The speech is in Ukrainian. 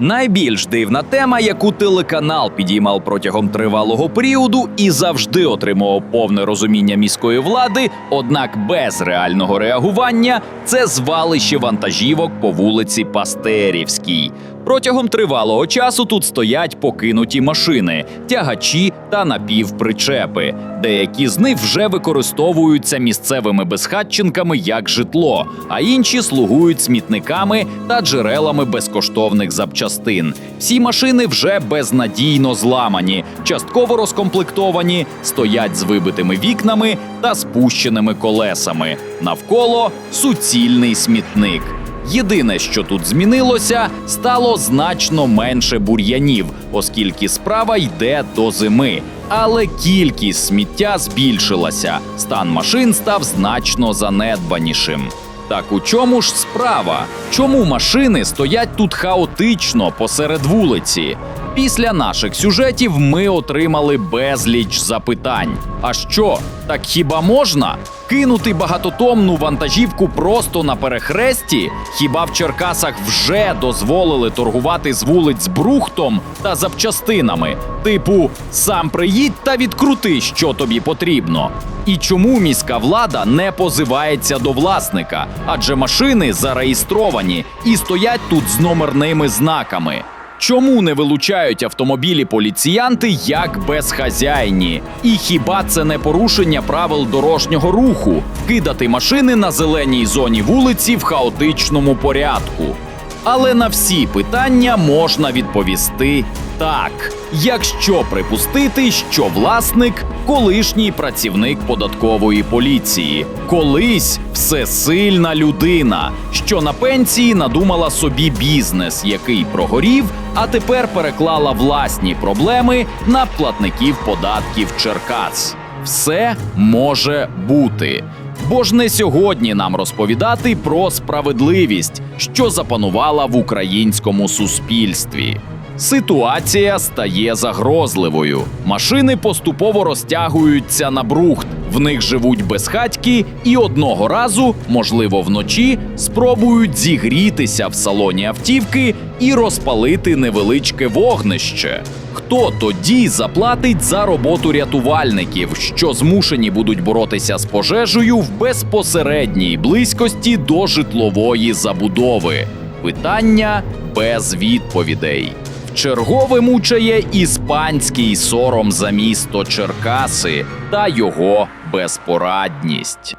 Найбільш дивна тема, яку телеканал підіймав протягом тривалого періоду і завжди отримував повне розуміння міської влади, однак без реального реагування, це звалище вантажівок по вулиці Пастерівській. Протягом тривалого часу тут стоять покинуті машини, тягачі та напівпричепи. Деякі з них вже використовуються місцевими безхатченками як житло, а інші слугують смітниками та джерелами безкоштовних запчастин. Всі машини вже безнадійно зламані, частково розкомплектовані, стоять з вибитими вікнами та спущеними колесами. Навколо суцільний смітник. Єдине, що тут змінилося, стало значно менше бур'янів, оскільки справа йде до зими. Але кількість сміття збільшилася. Стан машин став значно занедбанішим. Так у чому ж справа? Чому машини стоять тут хаотично посеред вулиці? Після наших сюжетів ми отримали безліч запитань. А що, так хіба можна кинути багатотомну вантажівку просто на перехресті? Хіба в Черкасах вже дозволили торгувати з вулиць брухтом та запчастинами? Типу, сам приїдь та відкрути, що тобі потрібно. І чому міська влада не позивається до власника? Адже машини зареєстровані і стоять тут з номерними знаками. Чому не вилучають автомобілі поліціянти як безхазяйні? І хіба це не порушення правил дорожнього руху кидати машини на зеленій зоні вулиці в хаотичному порядку? Але на всі питання можна відповісти так, якщо припустити, що власник колишній працівник податкової поліції, колись всесильна людина, що на пенсії надумала собі бізнес, який прогорів, а тепер переклала власні проблеми на платників податків Черкас. Все може бути. Бо ж не сьогодні нам розповідати про справедливість, що запанувала в українському суспільстві. Ситуація стає загрозливою. Машини поступово розтягуються на брухт. В них живуть безхатьки, і одного разу, можливо, вночі, спробують зігрітися в салоні автівки і розпалити невеличке вогнище. Хто тоді заплатить за роботу рятувальників, що змушені будуть боротися з пожежею в безпосередній близькості до житлової забудови? Питання без відповідей. Чергове мучає іспанський сором за місто Черкаси та його безпорадність.